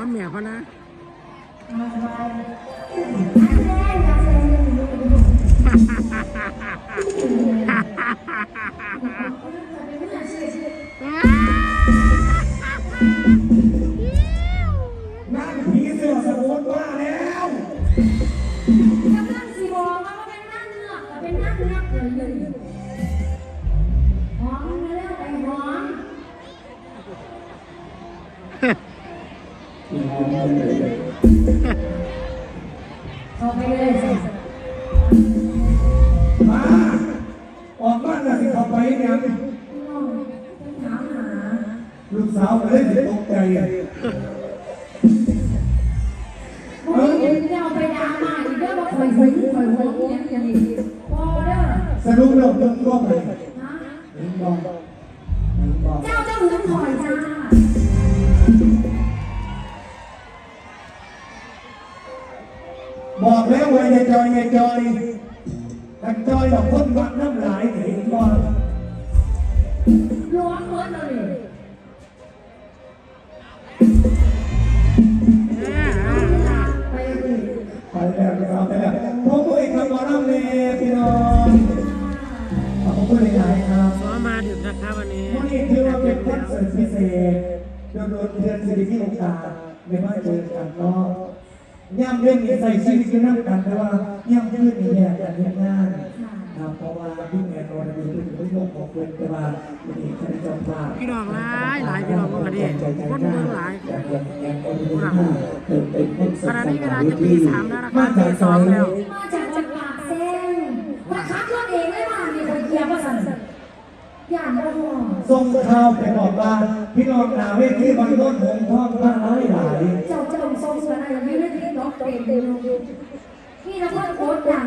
อมแม่พะนะมาสบายอันแรกอยากแสดงเรื่องนี้เป็นเรื่องชื่อชื่อนั่นผีเสื้อสมุนว่าแล้วกำลังสีบอกว่าเป็นหน้าเนื้อแต่เป็นหน้าเนื้อเดี๋ยวอยู่หอมเร็วไปหอม เข้าไปเลยสิมา ออกบ้านแล้วสิเขาไปเนี่ยพี่น้องต้องถามหาลูกสาวก็เลยสิตกใจพวกนี้จะเอาไปด่ามาอีกเด้อว่าคอยหึงคอยหวงอย่อย่างนี้พอเด้อสรุปแล้วเรื่องก็ไปฮะเห็นบอกเห็นบอก เจ้าเจ้าหึงคอยจ้า บอกแล้วไว่าอย่าจอยอย่าจอยแต่จอยเราคนวัดน้ำลายเห็นบอกร้อนเมิดเลยเอ้ยอ่าอ่าไปเลยไปแล้วไปแล้วไปแล้วผมเองครับหมอน้ำเลยพี่น้องขอบคุณหลายครับซ้อมมาดึกนะครับวันนี้วันนี้ถือว่าเป็นคอนเสิร์ตพิเศษโดยโดนเพื่อนสิริที่โอกาสไม่มาเจอกันเนาะ ย่ำเรื่องนี้ใส่ชีวิตกันนั่งกันแต่ว่าย่ำขึ้นนี่เนี่ยกันเรื่องงานครับเพราะว่าพี่แม่โดนอยู่ที่ไม่ลงของเพื่อนแต่ว่าวันนี้ท่านเจ้าภาพพี่น้องหลายหลายพี่น้องเมื่อกี้คนเมืองหลายขณะนี้เวลาจะตีสามแล้วนะครับตีสองแล้วมาจากจังหวัดเซงมาคัดรถเองไม่มามีคนเคลียร์ว่าสั่นอย่ามาห่วง ทรงข้าวไปบอกว่าพี่น้องหนาเวทีบางต้นหงทองพระร้ายหลายเจ้าเจ้าทรงสวนอะไรไม่ได้ที่น้องเต็มเต็มนี่นะพ่อโคตรดัง